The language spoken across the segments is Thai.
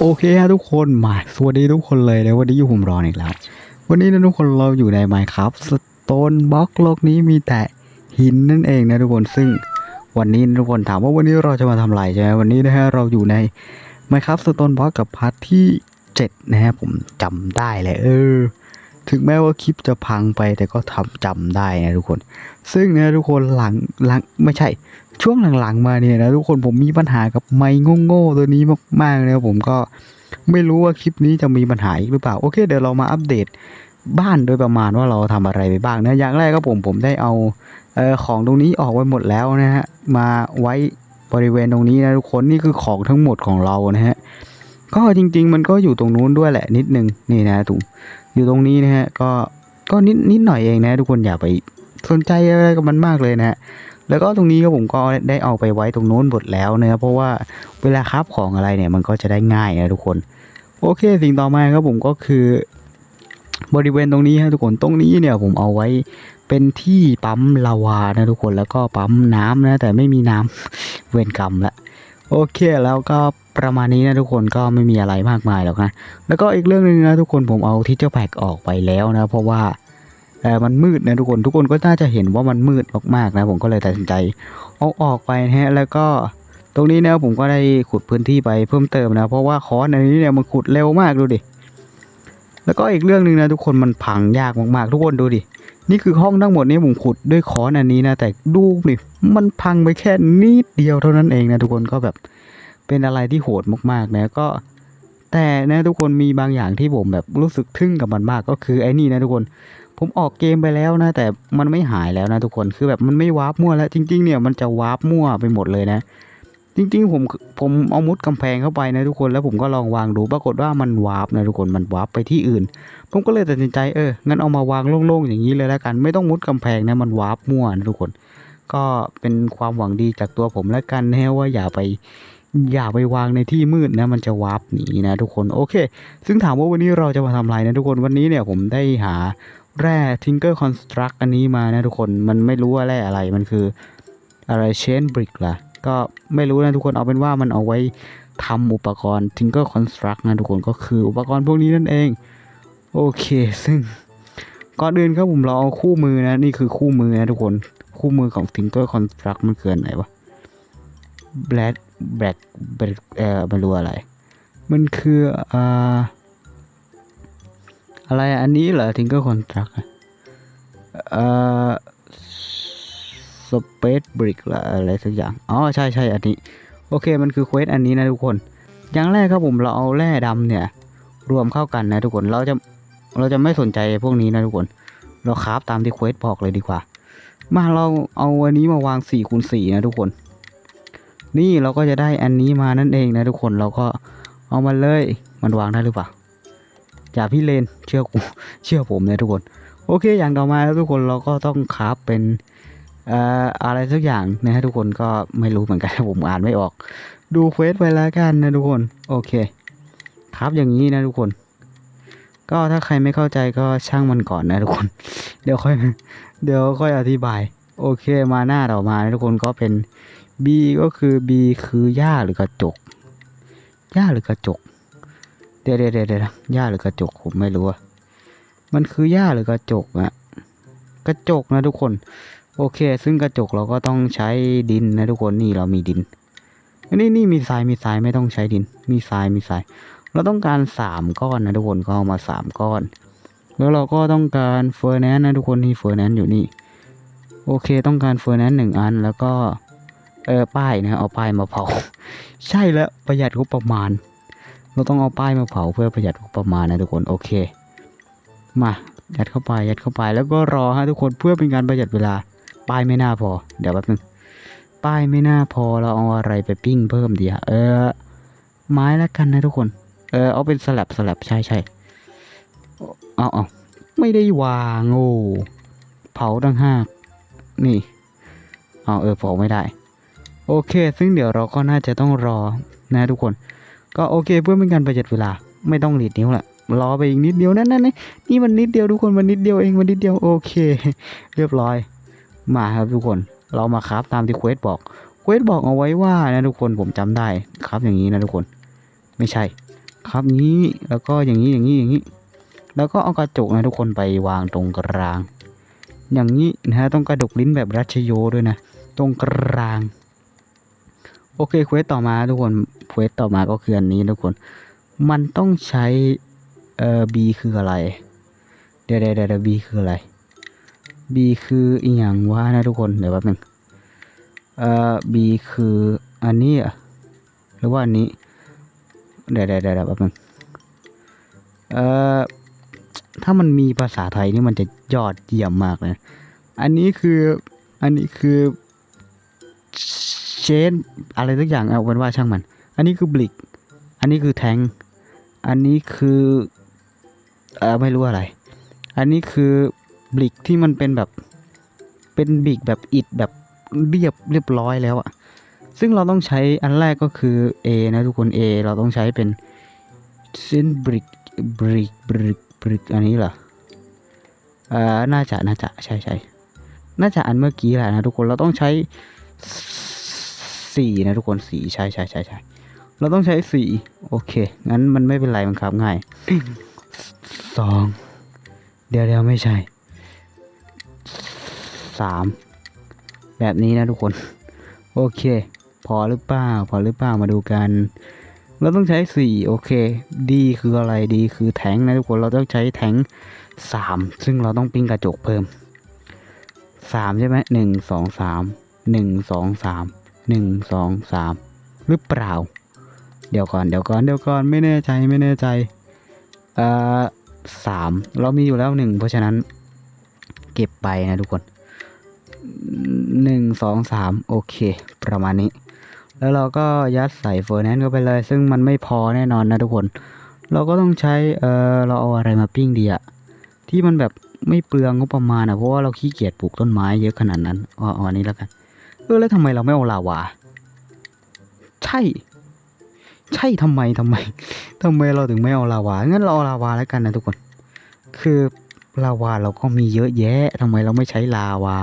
โอเคฮะทุกคนมาสวัสดีทุกคนเลยนะวันนี้อยู่ผมรอนอีกแล้ว วันนี้นะทุกคนเราอยู่ใน Minecraft Stone Block โลกนี้มีแต่หินนั่นเองนะทุกคนซึ่งวันนี้นะทุกคนถามว่าวันนี้เราจะมาทำอะไรใช่ไหมวันนี้นะฮะเราอยู่ใน Minecraft Stone Block กับพาร์ทที่7นะฮะผมจำได้เลยเออ ถึงแม้ว่าคลิปจะพังไปแต่ก็ทำจำได้นะทุกคน ซึ่งนะทุกคนหลังหลังไม่ใช่ ช่วงหลังๆมาเนี่ยนะทุกคนผมมีปัญหากับไมค์โง่ๆตัวนี้มากๆเลยครับผมก็ไม่รู้ว่าคลิปนี้จะมีปัญหาอีกหรือเปล่า โอเค เดี๋ยวเรามาอัปเดตบ้านโดยประมาณว่าเราทำอะไรไปบ้างนะอย่างแรกก็ผมผมได้เอาเออของตรงนี้ออกไว้หมดแล้วนะฮะมาไว้บริเวณตรงนี้นะทุกคนนี่คือของทั้งหมดของเรานะฮะก็จริง ๆ มันก็อยู่ตรงนู้นด้วยแหละนิดนึงนี่นะถุงอยู่ตรงนี้นะฮะก็ก็นิดนิดหน่อยเองนะ ทุกคนอย่าไปสนใจอะไรกับมันมากเลยนะฮะ แล้วก็ตรงนี้ก็ผมก็ได้เอาไปไว้ตรงโน้นหมดแล้วนะครับเพราะว่าเวลาคราฟของอะไรเนี่ยมันก็จะได้ง่ายนะทุกคน โอเคสิ่งต่อมาครับผมก็คือบริเวณตรงนี้ฮะทุกคนตรงนี้เนี่ยผมเอาไว้เป็นที่ปั๊มลาวานะทุกคนแล้วก็ปั๊มน้ำนะแต่ไม่มีน้ำเวรกรรมละโอเคแล้วก็ประมาณนี้นะทุกคนก็ไม่มีอะไรมากมายหรอกนะแล้วก็อีกเรื่องหนึ่งนะทุกคนผมเอาทิเจอร์แพ็กออกไปแล้วนะเพราะว่า มันมืดนะทุกคนทุกคนก็น่าจะเห็นว่ามันมืดมากๆนะผมก็เลยตัดสินใจเอาออกไปนะฮะแล้วก็ตรงนี้นะผมก็ได้ขุดพื้นที่ไปเพิ่มเติมนะเพราะว่าค้อนอันนี้เนี่ยมันขุดเร็วมากดูดิแล้วก็อีกเรื่องหนึ่งนะทุกคนมันพังยากมากๆ ทุกคนดูดินี่คือห้องทั้งหมดนี้ผมขุดด้วยค้อนอันนี้นะแต่ดูดิมันพังไปแค่นิดเดียวเท่านั้นเองนะทุกคนก็แบบเป็นอะไรที่โหดมากๆนะก็แต่นะทุกคนมีบางอย่างที่ผมแบบรู้สึกทึ่งกับมันมากก็คือไอ้นี่นะทุกคน ผมออกเกมไปแล้วนะ แต่มันไม่หายแล้วนะทุกคนคือแบบมันไม่วาร์ปมั่วแล้ว จริง ๆ เนี่ยมันจะวาร์ปมั่วไปหมดเลยนะ จริง ๆ ผมผมเอามุดกำแพงเข้าไปนะทุกคนแล้วผมก็ลองวางดูปรากฏว่ามันวาร์ปนะทุกคนมันวาร์ปไปที่อื่น ผมก็เลยตัดสินใจเอองั้นเอามาวางโล่งๆอย่างนี้เลยแล้วกัน ไม่ต้องมุดกำแพงนะมันวาร์ปมั่วนะทุกคน ก็เป็นความหวังดีจากตัวผมแล้วกันนะว่าอย่าไปอย่าไปวางในที่มืดนะมันจะวาร์ปหนีนะทุกคนโอเค ซึ่งถามว่าวันนี้เราจะมาทำอะไรนะทุกคนวันนี้เนี่ยผมได้หา แร่ Tinker Construct อันนี้มานะทุกคนมันไม่รู้ว่าแร่อะไรมันคืออะไร Chain Brick ล่ะ ก็ไม่รู้นะทุกคนเอาเป็นว่ามันเอาไว้ทำอุปกรณ์ Tinker Construct นะทุกคนก็คืออุปกรณ์พวกนี้นั่นเอง โอเคซึ่งก่อนอื่นครับผมเราเอาคู่มือนะ นี่คือคู่มือนะทุกคนคู่มือของ Tinker Construct มันคืออะไรวะ Black Black Black เอ่อไม่รู้อะไร มันคืออ่า อะไรอันนี้เหรอ Tinker Construct อะเอ่อ Space Brick ละอะไรสักอย่าง อ๋อ ใช่ใช่อันนี้ โอเคมันคือเควสอันนี้นะทุกคน อย่างแรกครับผมเราเอาแร่ดำเนี่ย รวมเข้ากันนะทุกคนเราจะเราจะไม่สนใจพวกนี้นะทุกคน เราคราฟตามที่เควสบอกเลยดีกว่า มาเราเอาอันนี้มาวาง4คูณ4นะทุกคน นี่เราก็จะได้อันนี้มานั่นเองนะทุกคนเราก็เอามาเลยมันวางได้หรือเปล่า อย่าพี่เลนเชื่อกูเชื่อผมนะทุกคน โอเค อย่างต่อมาทุกคนเราก็ต้องคราฟเป็นเอ่ออะไรสักอย่างนะฮะทุกคนก็ไม่รู้เหมือนกันผมอ่านไม่ออก ดูเควสไปแล้วกันนะทุกคน โอเคครับอย่างนี้นะทุกคน ก็ถ้าใครไม่เข้าใจก็ช่างมันก่อนนะทุกคน เดี๋ยวค่อยเดี๋ยวค่อยอธิบาย โอเคมาหน้าต่อมานะทุกคนก็เป็น B ก็คือ B คือหญ้าหรือกระจกหญ้าหรือกระจก เดี๋ยวเดี๋ยวเดี๋ยวหญ้าหรือกระจกผมไม่รู้อะมันคือหญ้าหรือกระจกอะกระจกนะทุกคน โอเค ซึ่งกระจกเราก็ต้องใช้ดินนะทุกคนนี่เรามีดินนี่นี่มีทรายมีทรายไม่ต้องใช้ดิน มีทรายมีทราย เราต้องการสามก้อนนะทุกคนก็เอามาสามก้อน แล้วเราก็ต้องการเฟอร์แนนซ์นะทุกคนนี่เฟอร์แนนซ์อยู่นี่ โอเคต้องการเฟอร์แนนซ์หนึ่งอันแล้วก็เออป้ายนะเอาป้ายมาเผา ใช่แล้วประหยัดงบประมาณ เราต้องเอาป้ายมาเผาเพื่อประหยัดประมาณนะทุกคนโอเค มายัดเข้าไปยัดเข้าไปแล้วก็รอฮะทุกคนเพื่อเป็นการประหยัดเวลาป้ายไม่น่าพอ เดี๋ยวแป๊บนึงป้ายไม่น่าพอเราเอาอะไรไปปิ้งเพิ่มดีอะเออ ไม้แล้วกันนะทุกคน เออเอาเป็นสลับสลับใช่ใช่เอาเอาไม่ได้วางโอ้เผาตั้งห้านี่เอาเออเผาไม่ได้ โอเค ซึ่งเดี๋ยวเราก็น่าจะต้องรอนะทุกคน ก็โอเคเพื่อเป็นการประหยัดเวลาไม่ต้องหลีดนิ้วละรอไปอีกนิดเดียวนั่นนั่นนี่นี่มันนิดเดียวทุกคนมันนิดเดียวเองมันนิดเดียวโอเค เรียบร้อย มาครับทุกคนเรามาครับตามที่เควสบอกเควสบอกเอาไว้ว่านะทุกคนผมจำได้ครับอย่างนี้นะทุกคน ไม่ใช่ ครับนี้แล้วก็อย่างนี้อย่างนี้อย่างนี้ แล้วก็เอากระจกนะทุกคนไปวางตรงกลาง อย่างนี้นะฮะต้องกระดกลิ้นแบบรัชโยด้วยนะ ตรงกลาง โอเคเควสต่อมาทุกคนเควสต่อมาก็คืออันนี้ทุกคน มันต้องใช้เอ่อ B คืออะไร เดี๋ยวเดี๋ยวเดี๋ยว B คืออะไร B คืออีหยังวะนะทุกคนเดี๋ยวแป๊บนึงเอ่อ B คืออันนี้อะหรือว่าอันนี้เดี๋ยวเดี๋ยวเดี๋ยวแป๊บนึงเอ่อถ้ามันมีภาษาไทยนี่มันจะยอดเยี่ยมมากเลย อันนี้คือ อันนี้คือ เชนอะไรสักอย่างเอาเป็นว่าช่างมัน อันนี้คือบลิก อันนี้คือแทง อันนี้คือเออไม่รู้อะไร อันนี้คือบลิกที่มันเป็นแบบเป็นบลิกแบบอิดแบบเรียบเรียบร้อยแล้วอะซึ่งเราต้องใช้อันแรกก็คือ A นะทุกคน A เราต้องใช้เป็นเส้นบริกบริกบริกบริกอันนี้เหรอเอ่อน่าจะน่าจะใช่ใช่น่าจะอันเมื่อกี้แหละนะทุกคนเราต้องใช้ สี่นะทุกคนสี่ใช่ใช่ใช่ใช่เราต้องใช้สี่โอเค งั้นมันไม่เป็นไรมันครับง่ายสองเดี๋ยวเดี๋ยวไม่ใช่สามแบบนี้นะทุกคน โอเค พอหรือเปล่าพอหรือเปล่ามาดูกัน เราต้องใช้สี่โอเคดีคืออะไรดีคือแทงนะทุกคนเราต้องใช้แทงสามซึ่งเราต้องปิ้งกระจกเพิ่มสามใช่ไหมหนึ่งสองสามหนึ่งสองสาม หนึ่งสองสามหรือเปล่า เดี๋ยวก่อนเดี๋ยวก่อนเดี๋ยวก่อนไม่แน่ใจไม่แน่ใจเอ่อสามเรามีอยู่แล้วหนึ่งเพราะฉะนั้น เก็บไปนะทุกคนหนึ่งสองสามโอเค ประมาณนี้ แล้วเราก็ยัดใส่เฟอร์แนนซ์เข้าไปเลย ซึ่งมันไม่พอแน่นอนนะทุกคน เราก็ต้องใช้เออเราเอาอะไรมาปิ้งดีอะที่มันแบบไม่เปลืองงบประมาณอะเพราะว่าเราขี้เกียจปลูกต้นไม้เยอะขนาดนั้นอ๋ออันนี้แล้วกัน เออแล้วทำไมเราไม่เอาลาวา ใช่ ใช่ทำไมทำไมทำไมเราถึงไม่เอาลาวา งั้นเราเอาลาวาแล้วกันนะทุกคน คือลาวาเราก็มีเยอะแยะทำไมเราไม่ใช้ลาวา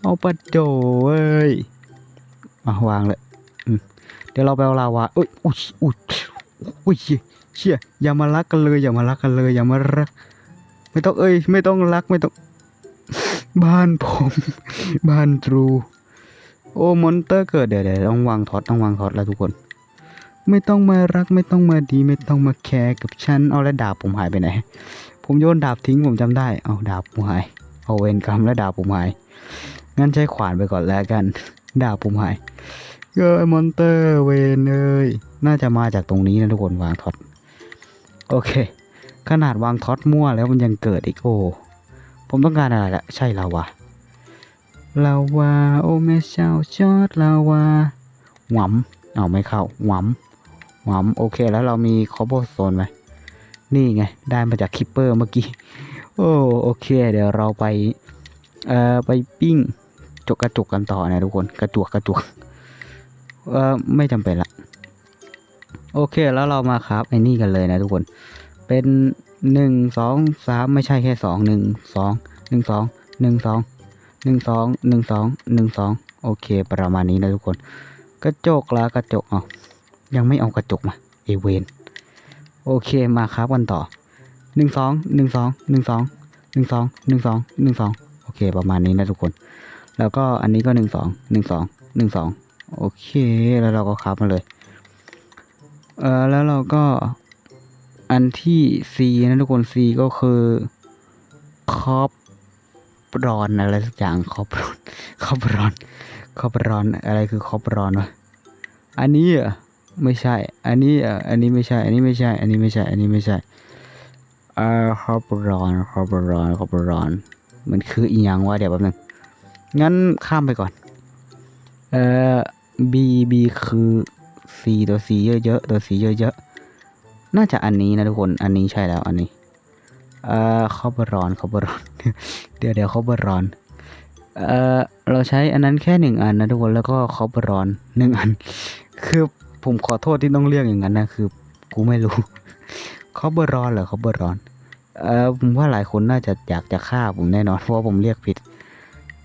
เอาปะโจเว้ยมาวางเลยเดี๋ยวเราไปเอาลาวาเอ้ยอุ้ยอุ้ยอุ้ยเชี่ยเชี่ยอย่ามารักกันเลยอย่ามารักกันเลยอย่ามารัก ไม่ต้องเอ้ย ไม่ต้องรักไม่ต้อง บ้านผม บ้านตรู โอ้มอนเตอร์เกิดเดี๋ยวเดี๋ยวต้องวางท็อตต้องวางท็อตแล้วทุกคน ไม่ต้องมารักไม่ต้องมาดีไม่ต้องมาแคร์กับฉันเอาแล้วดาบผมหายไปไหน ผมโยนดาบทิ้งผมจำได้ เอาดาบผมหาย เอาเวรกรรมแล้วดาบผมหาย งั้นใช้ขวานไปก่อนแล้วกัน ดาบผมหายเอ้ยมอนเตอร์เวนเอ้ยน่าจะมาจากตรงนี้นะทุกคนวางท็อตโอเค ขนาดวางท็อตมั่วแล้วมันยังเกิดอีกโอ้ผมต้องการอะไรละใช่ลาวา ลาวาโอ้แม่เจ้าจอดลาวาหวำเอาไม่เข้าหวำหวำโอเคแล้วเรามีคอโบโซนไหมนี่ไง ได้มาจากคิปเปอร์เมื่อกี้ โอ้โอเค เดี๋ยวเราไปเอ่อไปปิ้งจกกระจุกกันต่อนะทุกคนกระจวกกระจวกเออไม่จำเป็นละโอเคแล้วเรามาครับไอ้นี่กันเลยนะทุกคน เป็นหนึ่งสองสามไม่ใช่แค่สองหนึ่งสองหนึ่งสองหนึ่งสอง หนึ่งสองหนึ่งสองหนึ่งสองโอเค ประมาณนี้นะทุกคน กระจกละกระจกอ๋อยังไม่เอากระจกมาเอเวนโอเคมาครับกันต่อหนึ่งสองหนึ่งสองหนึ่งสองหนึ่งสองหนึ่งสองหนึ่งสองโอเค ประมาณนี้นะทุกคน แล้วก็อันนี้ก็หนึ่งสองหนึ่งสองหนึ่งสองโอเค แล้วเราก็คับมาเลยเออแล้วเราก็อันที่ C นะทุกคน C ก็คือคอป รอนอะไรสักอย่างคอปรอนคอปรอนคอปรอนอะไรคือคอปรอนวะอันนี้อะไม่ใช่ อันนี้อะอันนี้ไม่ใช่ อันนี้ไม่ใช่ อันนี้ไม่ใช่ อันนี้ไม่ใช่อ่อคอปรอนคอปรอนคอปรอน มันคืออีหยังวะเดี๋ยวแป๊บนึงงั้นข้ามไปก่อน เอ่อ B B คือ C ตัว C เยอะๆตัว C เยอะๆน่าจะอันนี้นะทุกคน อันนี้ใช่แล้วอันนี้ เอ่อคอปรอนคอปรอน เดี๋ยวเดี๋ยวคอปรอนเอ่อเราใช้อันนั้นแค่หนึ่งอันนะทุกคนแล้วก็คอปรอนหนึ่งอัน คือผมขอโทษที่ต้องเรียกอย่างนั้นนะคือกูไม่รู้คอปรอนเหรอคอปรอน เอ่อผมว่าหลายคนน่าจะอยากจะฆ่าผมแน่นอนเพราะว่าผมเรียกผิด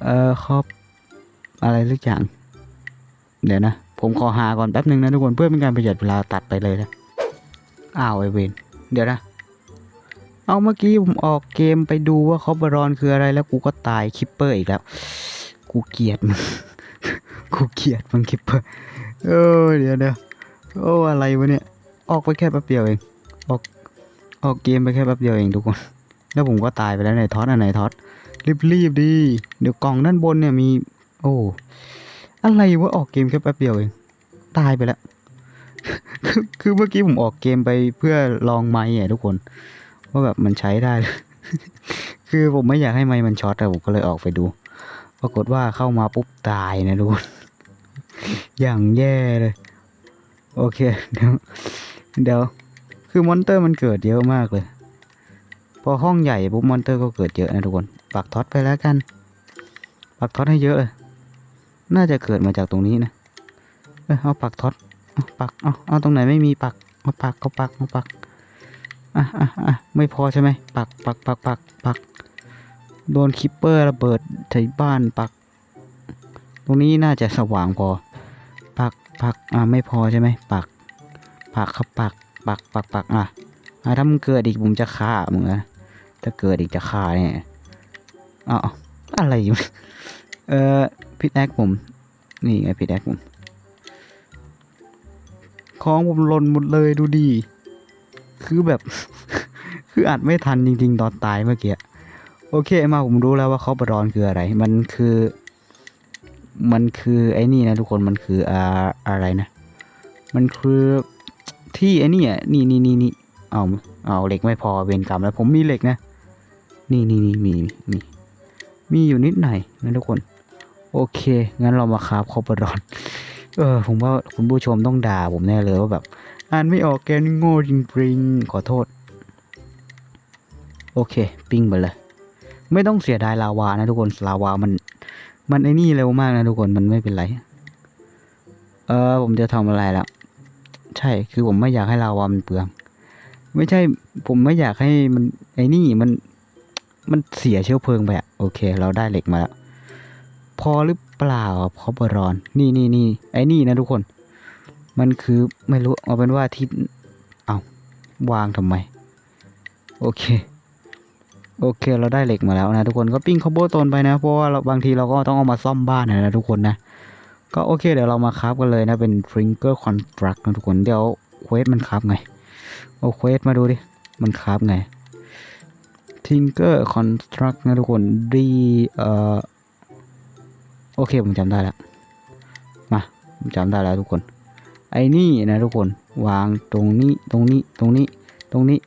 เอ่อคอปอะไรสักอย่างเดี๋ยวนะ ผมขอหาก่อนแป๊บหนึ่งนะทุกคนเพื่อเป็นการประหยัดเวลาตัดไปเลยนะอ้าวไอเวนเดี๋ยวนะ เอาเมื่อกี้ผมออกเกมไปดูว่าคอบบรอนคืออะไรแล้วกูก็ตายคิปเปอร์อีกแล้ว กูเกลียดมัน กูเกลียดมันคิปเปอร์ เออเดี๋ยวเดี๋ยวโอ้อะไรวะเนี่ย ออกไปแค่แป๊บเดียวเอง ออกออกเกมไปแค่แป๊บเดียวเองทุกคน แล้วผมก็ตายไปแล้วในท็อตอันไหนท็อตรีบรีบๆดี เดี๋ยวกล่องด้านบนเนี่ยมี โอ้อะไรวะออกเกมแค่แป๊บเดียวเอง ตายไปแล้ว คือคือเมื่อกี้ผมออกเกมไปเพื่อลองไม้อะทุกคน ว่าแบบมันใช้ได้ คือผมไม่อยากให้ไม้มันช็อตแต่ผมก็เลยออกไปดู ปรากฏว่าเข้ามาปุ๊บตายนะทุกคนอย่างแย่เลย โอเค เดี๋ยวเดี๋ยว คือมอนเตอร์มันเกิดเยอะมากเลย พอห้องใหญ่ปุ๊บมอนเตอร์ก็เกิดเยอะนะทุกคน ปักท็อตไปแล้วกัน ปักท็อตให้เยอะเลย น่าจะเกิดมาจากตรงนี้นะ เอยเอาปักท็อต เอาปัก เอาเอาตรงไหนไม่มีปัก เอาปักก็ปักเอาปัก อะอะอะไม่พอใช่ไหมปักปักปักปักปักโดนคิปเปอร์ระเบิดใส่บ้านปัก ตรงนี้น่าจะสว่างพอ ปักปักอะไม่พอใช่ไหมปัก ปักครับปัก ปักปักปักอะอะถ้ามึงเกิดอีกผมจะฆ่ามึงนะถ้าเกิดอีกจะฆ่าเนี่ยอ้าวอะไรอยู่เอ่อพิษแอคผมนี่ไงพิษแอคผมของผมหล่นหมดเลยดูดี คือแบบ คืออัดไม่ทันจริง ๆ ตอนตายเมื่อกี้โอเคมาผมรู้แล้วว่าเขาบรอนคืออะไร มันคือ มันคือไอ้นี่นะทุกคนมันคืออ่าอะไรนะ มันคือที่ไอ้นี่อะนี่นี่นี่นี่เอาเอาเหล็กไม่พอเวรกรรมแล้ว ผมมีเหล็กนะ นี่นี่นี่มีมีมีอยู่นิดหน่อยนะทุกคน โอเคงั้นเรามาคราบคอปรอนเออผมว่าคุณผู้ชมต้องด่าผมแน่เลยว่าแบบ อ่านไม่ออกแกนี่โง่จริงๆขอโทษ โอเค ปิ้งไปเลย ไม่ต้องเสียดายลาวานะทุกคนลาวามัน มันไอ้นี่เร็วมากนะทุกคนมันไม่เป็นไร เออ ผมจะทำอะไรแล้วใช่คือผมไม่อยากให้ลาวามันเปลือง ไม่ใช่ ผมไม่อยากให้มันไอ้นี่มัน มันเสียเชื้อเพลิงไปอะโอเค เราได้เหล็กมาแล้วพอหรือเปล่าพอบรอน นี่นี่นี่ไอ้นี่นะทุกคน มันคือไม่รู้เอาเป็นว่าที่เอาวางทำไม โอเค โอเคเราได้เหล็กมาแล้วนะทุกคนก็ปิ้งคอโบโตนไปนะ เพราะว่าเราบางทีเราก็ต้องเอามาซ่อมบ้านนะทุกคนนะ ก็โอเค เดี๋ยวเรามาคราฟกันเลยนะเป็น Finger Construct นะทุกคนเดี๋ยวเควสมันคราฟไงเอเควสมาดูดิ มันคราฟไง Tinker Construct นะทุกคนดีเอ่อโอเคผมจำได้แล้ว มา ผมจำได้แล้วทุกคน ไอ้นี่นะทุกคนวางตรงนี้ตรงนี้ตรงนี้ตรงนี้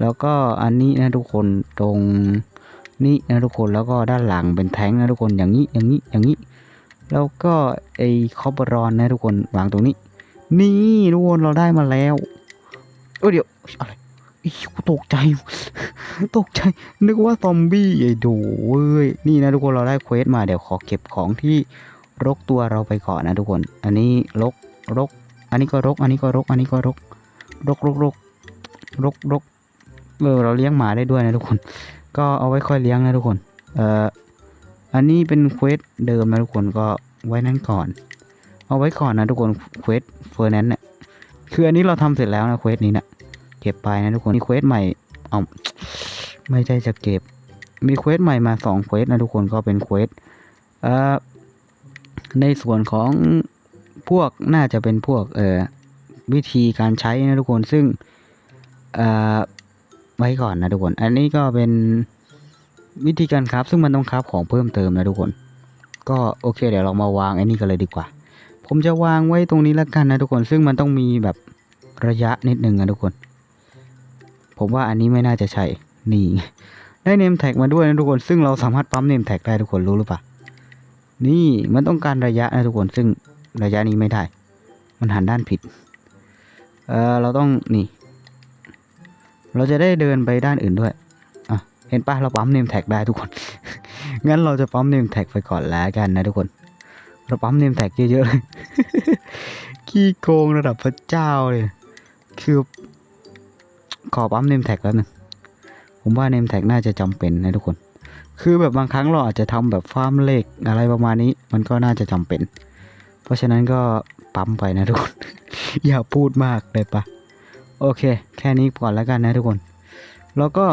แล้วก็อันนี้นะทุกคนตรงนี้นะทุกคนแล้วก็ด้านหลังเป็นแท้งนะทุกคนอย่างนี้อย่างนี้อย่างนี้ แล้วก็ไอ้คอปรอนนะทุกคนวางตรงนี้ นี่ทุกคนเราได้มาแล้วเออเดี๋ยวอะไรอีกูตกใจ ตกใจ นึกว่าซอมบี้ไอ้ดูเว้ย นี่นะทุกคนเราได้เควสมาเดี๋ยวขอเก็บของที่รกตัวเราไปก่อนนะทุกคน อันนี้รกรก อันนี้ก็รก อันนี้ก็รก อันนี้ก็รก รกรกรกรกรกเออเราเลี้ยงหมาได้ด้วยนะทุกคน ก็เอาไว้ค่อยเลี้ยงนะทุกคน เอ่อ อันนี้เป็นเควสเดิมนะทุกคน ก็ไว้นั่นก่อน เอาไว้ก่อนนะทุกคน เควสเฟอร์แนนเนี่ย คืออันนี้เราทำเสร็จแล้วนะเควสนี้นะเก็บไปนะทุกคนมีเควสใหม่ เอาไม่ใช่จะเก็บ มีเควสใหม่มาสองเควสนะทุกคน ก็เป็นเควส เอ่อ ในส่วนของ พวกน่าจะเป็นพวกเอ่อวิธีการใช้นะทุกคนซึ่งเอ่อไว้ก่อนนะทุกคน อันนี้ก็เป็นวิธีการครับ ซึ่งมันต้องครับของเพิ่มเติมนะทุกคน ก็โอเค เดี๋ยวเรามาวางไอ้นี่กันเลยดีกว่า ผมจะวางไว้ตรงนี้แล้วกันนะทุกคน ซึ่งมันต้องมีแบบระยะนิดนึงนะทุกคน ผมว่าอันนี้ไม่น่าจะใช่ นี่ ได้เนมแท็กมาด้วยนะทุกคน ซึ่งเราสามารถปั๊มเนมแท็กได้ทุกคนรู้หรือเปล่า นี่มันต้องการระยะนะทุกคน ซึ่ง ระยะนี้ไม่ได้ มันหันด้านผิด เออเราต้องนี่ เราจะได้เดินไปด้านอื่นด้วยอะเห็นปะเราปั๊มเนมแท็กได้ทุกคน งั้นเราจะปั๊มเนมแท็กไปก่อนแล้วกันนะทุกคน เราปั๊มเนมแท็กเยอะๆเลย ขี้โกงระดับพระเจ้าเลย คือขอปั๊มเนมแท็กแล้วนึงผมว่าเนมแท็กน่าจะจำเป็นนะทุกคน คือแบบบางครั้งเราอาจจะทำแบบฟาร์มเล็กอะไรประมาณนี้ มันก็น่าจะจำเป็น เพราะฉะนั้นก็ปั๊มไปนะทุกคน อย่าพูดมากเลยปะโอเค แค่นี้ก่อนแล้วกันนะทุกคน แล้วก็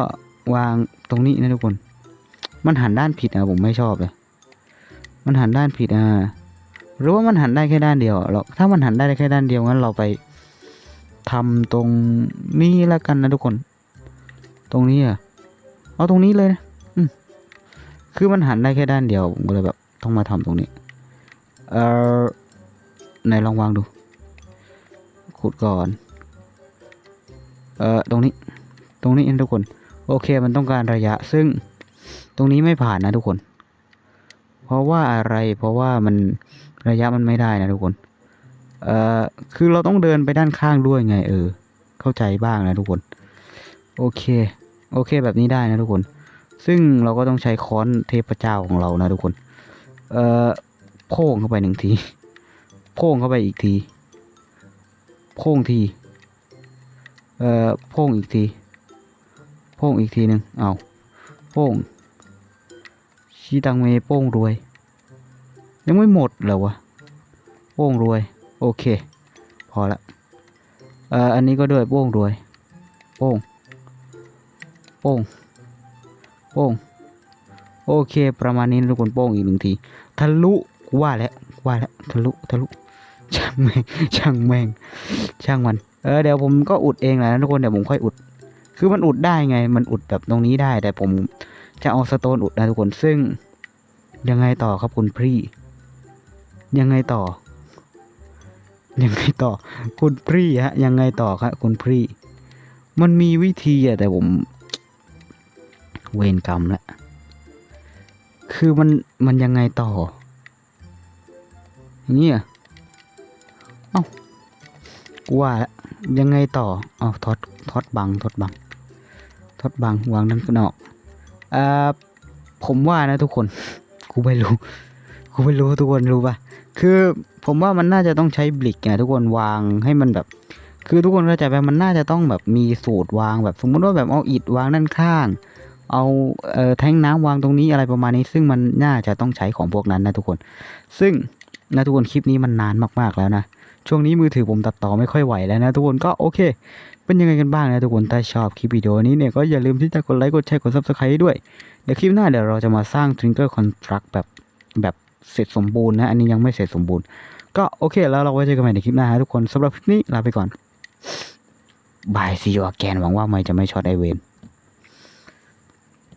วางตรงนี้นะทุกคน มันหันด้านผิดอะผมไม่ชอบเลย มันหันด้านผิดอะหรือว่ามันหันได้แค่ด้านเดียวเราถ้ามันหันได้แค่ด้านเดียวงั้นเราไปทำตรงนี้แล้วกันนะทุกคน ตรงนี้อะ เอาตรงนี้เลยนะอืมคือมันหันได้แค่ด้านเดียวผมก็เลยแบบต้องมาทำตรงนี้ เอ่อ ไหนลองวางดู ขุดก่อน เออตรงนี้ ตรงนี้ทุกคน โอเค มันต้องการระยะ ซึ่งตรงนี้ไม่ผ่านนะทุกคน เพราะว่าอะไร เพราะว่ามันระยะมันไม่ได้นะทุกคน เอ่อ คือเราต้องเดินไปด้านข้างด้วยไง เออ เข้าใจบ้างนะทุกคน โอเค โอเค แบบนี้ได้นะทุกคน ซึ่งเราก็ต้องใช้ค้อนเทพเจ้าของเรานะทุกคน เอ่อโพ่งเข้าไปหนึ่งที พ่งเข้าไปอีกทีโพ่งที เอ่อโพ่งอีกทีโพ่งอีกทีหนึ่งเอาโพ่งชีตังเมโป้งรวย ยังไม่หมดเหรอวะโป้งรวย โอเค พอละเอ่ออันนี้ก็ด้วยโป้งรวยโป้งโป้งโป้งโอเค ประมาณนี้ทุกคนโป้งอีกหนึ่งที ทะลุว่าแล้วว่าแล้วทะลุทะลุ ช่างแม่งช่างแม่งช่างมัน เออเดี๋ยวผมก็อุดเองแหละนะทุกคนเดี๋ยวผมค่อยอุด คือมันอุดได้ไง มันอุดแบบตรงนี้ได้ แต่ผมจะเอาสโตนอุดนะทุกคนซึ่ง ยังไงต่อครับคุณพรียังไงต่อ ยังไงต่อ คุณพรีฮะ ยังไงต่อครับคุณพรีมันมีวิธีอะแต่ผม เวรกรรมล้วคือมันมันยังไงต่ออย่างนี้เหรอะ เอ้ากูว่าแล้วยังไงต่อเอาทอดทอดบังทอดบังทอดบังวางนั่นข้างนอกอ่าผมว่านะทุกคนกูไม่รู้กูไม่รู้ทุกคนรู้ปะคือผมว่ามันน่าจะต้องใช้บลิกไงทุกคนวางให้มันแบบ คือทุกคนเข้าใจไหมมันน่าจะต้องแบบมีสูตรวางแบบ สมมติว่าแบบเอาอิฐวางด้านข้าง เอาเอ่อแทงน้ำวางตรงนี้อะไรประมาณนี้ ซึ่งมันน่าจะต้องใช้ของพวกนั้นนะทุกคน ซึ่งนะทุกคนคลิปนี้มันนานมากๆแล้วนะ ช่วงนี้มือถือผมตัดต่อไม่ค่อยไหวแล้วนะทุกคนก็โอเค เป็นยังไงกันบ้างนะทุกคนถ้าชอบคลิปวิดีโอนี้เนี่ยก็อย่าลืมที่จะกดไลค์กดแชร์กด subscribe ด้วย เดี๋ยวคลิปหน้าเดี๋ยวเราจะมาสร้าง Trigger Construct แบบแบบเสร็จสมบูรณ์นะ อันนี้ยังไม่เสร็จสมบูรณ์ ก็โอเค แล้วเราไว้เจอกันใหม่ในคลิปหน้าฮะทุกคนสำหรับคลิปนี้ลาไปก่อนบายซี you again หวังว่าไม่จะไม่ช็อตไอเวน